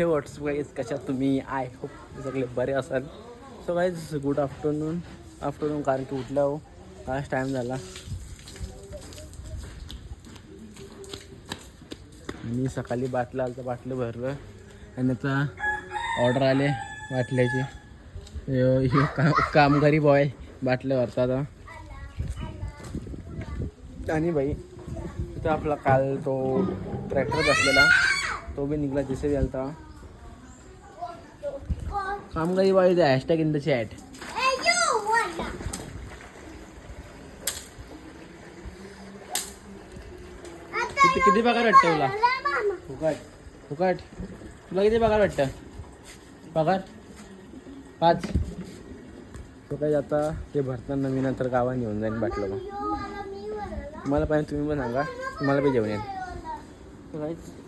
हे WhatsApp guys कशात तुम्ही? आय होप सगळे बरे असाल. So guys good afternoon afternoon कारण की उठल्या हो. आज टाईम झाला. मी सकाळी बाटलं आलं तर बाटलं भरलं. आणि आता ऑर्डर आले बाटल्याची. का कामगारी बॉय बाटल्या भरतात आणि बाई तिथं आपला काल तो ट्रॅक्टर बसलेला तो बी निघला जसे गेलता. कामगारी बाई ते हॅशटॅग इन द चॅट किती किती पगार वाटतं तुला? फुकट. फुकट. तुला किती पगार वाटतं? पगार? पाच. तो काही आता ते भरताना मी नंतर गावाने येऊन जाईन बाटलं मग. तुम्हाला पाहिजे तुम्ही पण सांगा. तुम्हाला पण जेवण येईल.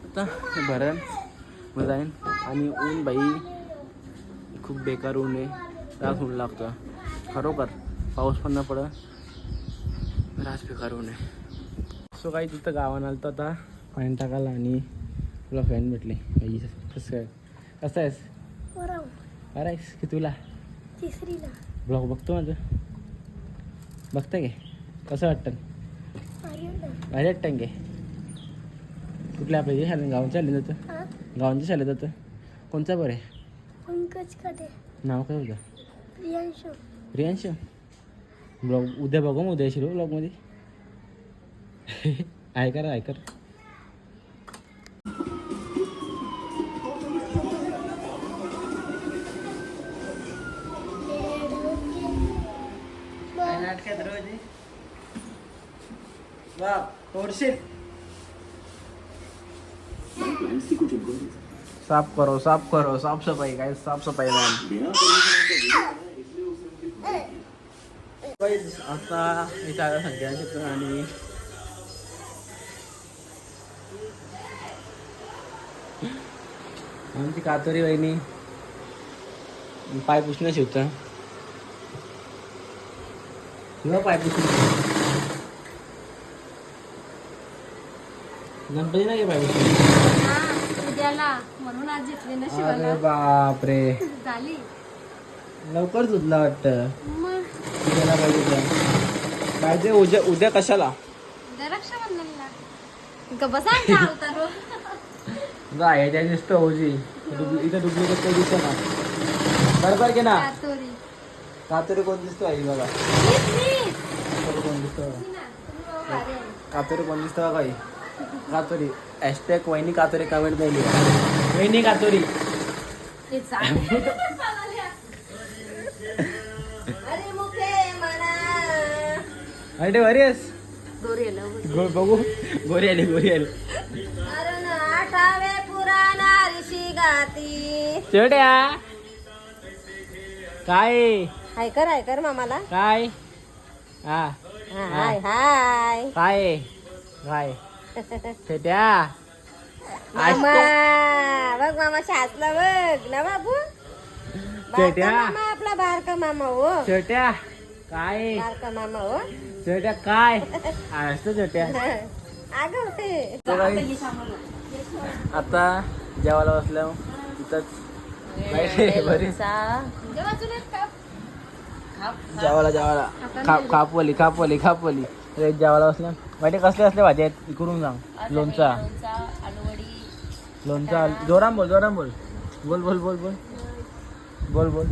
आता भरण. मग जाईन. आणि ऊन बाई. खूप बेकार ऊन आहे. त्रास ऊन लागतं खरोखर पाऊस पण न पडत. त्रास बेकार ऊन आहे. सो काही तिथं गावानं आलं आता. पाणी टाकायला आणि तुला फॅन भेटले. कसं काय? कसं आहेस? बरं. आहेस की तुला? तिसरीला. ब्लॉग बघतो माझं. बघता काय कसं वाटतं? भारी वाटतं काय कुठल्या आपल्या शाळेत गावाच्या शाळेत जातं? गावांच्या शाळेत जातं. कोणचा बरं आहे? पंकज नाव काय होतं? प्रियांशु. रियांश ब्लॉग उद्या बघू मग उद्या शिरो ब्लॉगमध्ये ऐकर ऐकर नाटकात रोज साफ करो साफ करो साफ सफाई काय साफ सफाई आता मी काय सगळ्या शिकतो आणि आमची कातोरी वहिनी पाय पुसणं शिवता. किंवा पाय पुसणं गणपती नाही पाय पुसणं? उद्याला म्हणून आज घेतली ना अरे शिवाला बापरे. झाली. लवकर धुतला वाटतं. मग? उद्याला पाहिजे तर. पाहिजे उद्या उद्या कशाला? उद्या रक्षाबंधनला. दिसतं ओजी इथं डुप्लिकेट काही दिसतं ना बरोबर की ना? कातोरी. कातोरी कोण दिसतो आई बघा? मीच, मीच. कातोरी कोण दिसतो? बघा. ती ना, तुम्ही बाबा भारी आहे. कातोरी कोण दिसतं बघा आई? कातोरी. हॅशटॅग वहिनी कातोरी कमेंट नाही लिहा वहिनी कातोरी. अरे बरी आहेस. गो बघू. गोरी आली गोरी आली. अरुण आठावे पुराणा ऋषी गाती. चेड्या काय? हायकर हायकर मामाला. काय? हा. हा, हाय हाय. काय? काय? मामा बघ मामा शासला बघ. ना बाबू? चेट्या. मामा आपला बारका मामा हो. छोट्या काय? बारका मामा हो. छोट्या काय? असतं छोट्या अगं ते आता जेवायला बसल्या तिथंच बरी. जेवायला जेवायला खाप खापवली खापवली खापवली. अरे जेवायला बसल्या. माहिती कसले असले भाजी आहेत इकडून सांग लोणचा लोणचा जोराम बोल जोराम बोल बोल बोल बोल बोल बोल बोल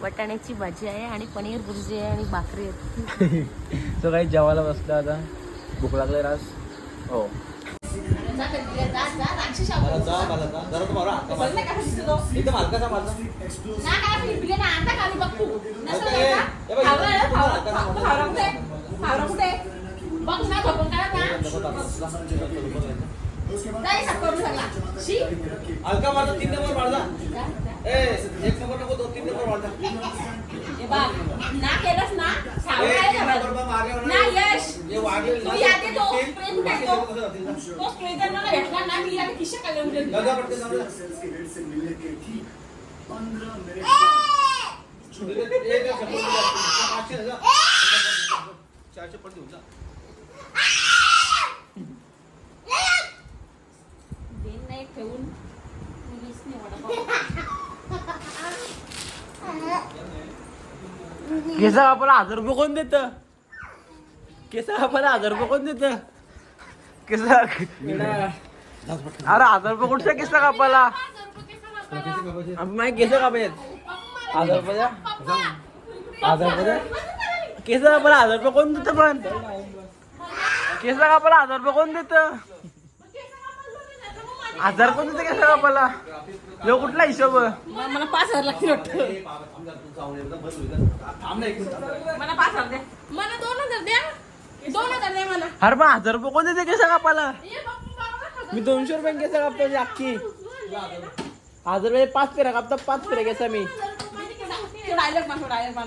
वाटाण्याची भाजी आहे आणि पनीर भुर्जी आहे आणि भाकरी आहे तो काही जेवायला बसला आता भूक लागले रास हो हलका मारता तीन नंबर मारता ए एक नंबर नको दोन तीन नंबर मारता ना केलंस ना सावळा ना यश तू ना, यादी तो प्रेम करतो. ना. मला भेटला ना मी खिशा. पाचशे. चारशे पण देऊ जा. केसा बापाला हजार रुपये कोण देत? केसा बापाला हजार रुपये कोण देत? केसा अरे हजार रुपये कुठचा केसा कापाला माहिती केस कापायत हजार रुपये हजार रुपये केसा बापाला हजार रुपये कोण देत पण? केस कापायला हजार रुपये कोण देत? हजार कोण देतं केस कापायला? यो कुठला हिशोब? मला पाच हजार लागतील वाटतं. मला पाच हजार द्या. मला दोन हजार द्या. दोन हजार द्या मला. अरे पण हजार रुपये कोण देते केस कापायला? मी दोनशे रुपये केस कापतो अख्खी. हजार रुपये पाच फेऱ्या कापतात पाच फेऱ्या केसा मी. डायलॉग डायलॉग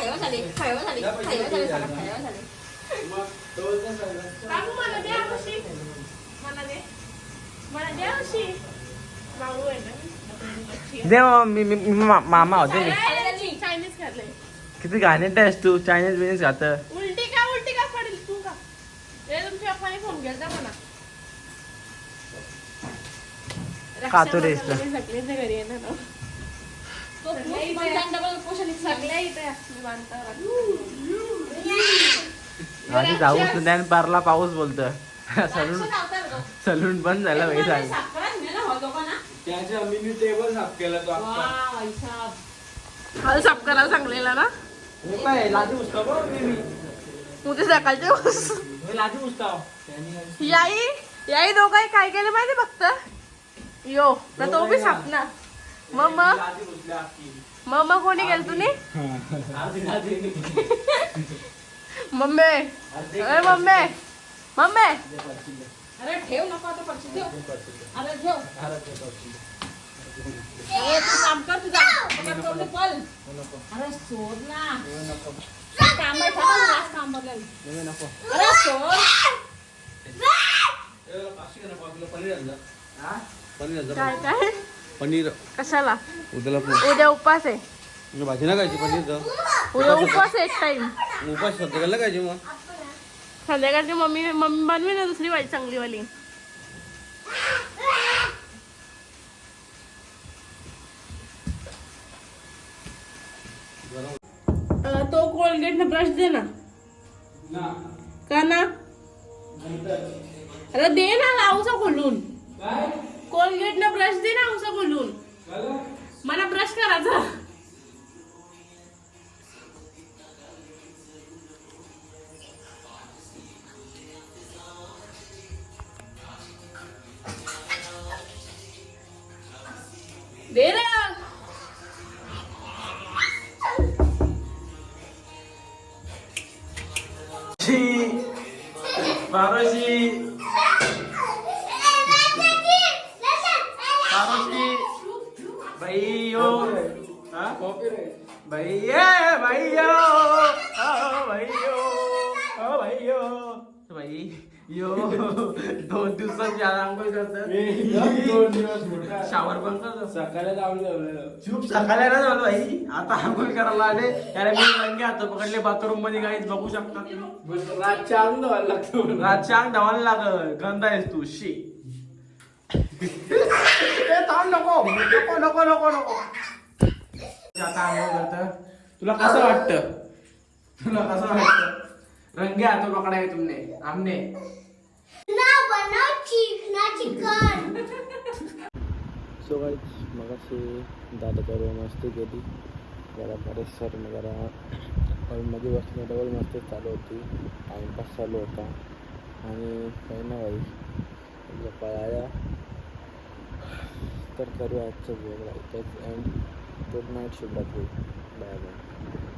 खायवा झाली खायवा झाली. दे. मी मा- मामा होते. मी. चायनीज खाल्ले किती घाणेट आहेस तू चायनीज बिनीज खात. उलटी का उलटी का पडेल तू का हे तुमच्या पप्पाने फोन केला म्हणा खातो रे घरी येणार आधी जाऊच नाही पारला पाऊस बोलत सलून सलून बंद झाला भाई सांग साफ साफ करायला सांगलेला ना. उद्या सकाळचे याई याई दोघं काय केलं माहिती फक्त? यो ना तो बी साप ना मग मग? कोणी गेल तुम्ही. मम्मी. अरे मम्मी. मम्मी. अरे ठेव नको आता पक्षी ठेव. अरे ठेव. अर्धी लादी. अरे तू काम कर तुझा. पल अरे सोड ना. काम आहे काम अरे सोड. काय काय? पनीर. कशाला? उद्याला उद्या उपास आहे. भाजी ना खायची पनीरचं उद्या उपास आहे एक टाइम उपास संध्याकाळला खायची मग. संध्याकाळची मम्मी मम्मी बनवी ना दुसरी वाली चांगली वाली अं, तो कोलगेट ना ब्रश दे ना. का ना? अरे दे ना लावसा खोलून. कोलगेट ना ब्रश दे ना औसा खोलून मला ब्रश करायचा. पारोशी भाई यो हा? भाई ये भाई यो दोन दिवसात यार आंघोळ करतात. शावर पण करतो. सकाळी चूप सकाळी ना झालो भाई. आता आंघोळ करायला आले त्याला मी रंगे हात पकडले बाथरूममध्ये काही बघू शकता. तुम्ही रातच्या अंग धुवायला लागतो रातच्या अंग धावायला लागल. गंदा आहेस तू शी. नको. नको नको नको नको. आता आंघोळ करत तुला कसं वाटतं? तुला कसं वाटतं? रंगे हात पकडाय तुमने आमने. सो मगाशी रूम मस्ती केली. जरा बरेच सर जरा हॉलमध्ये बसणं डबल मस्ती चालू होती. टाईमपास चालू होता. आणि काही ना भाई गप्पा आया तर करूया आजचं ब्लॉग इथंच अँड गुड नाईट शुभरात्री बाय बाय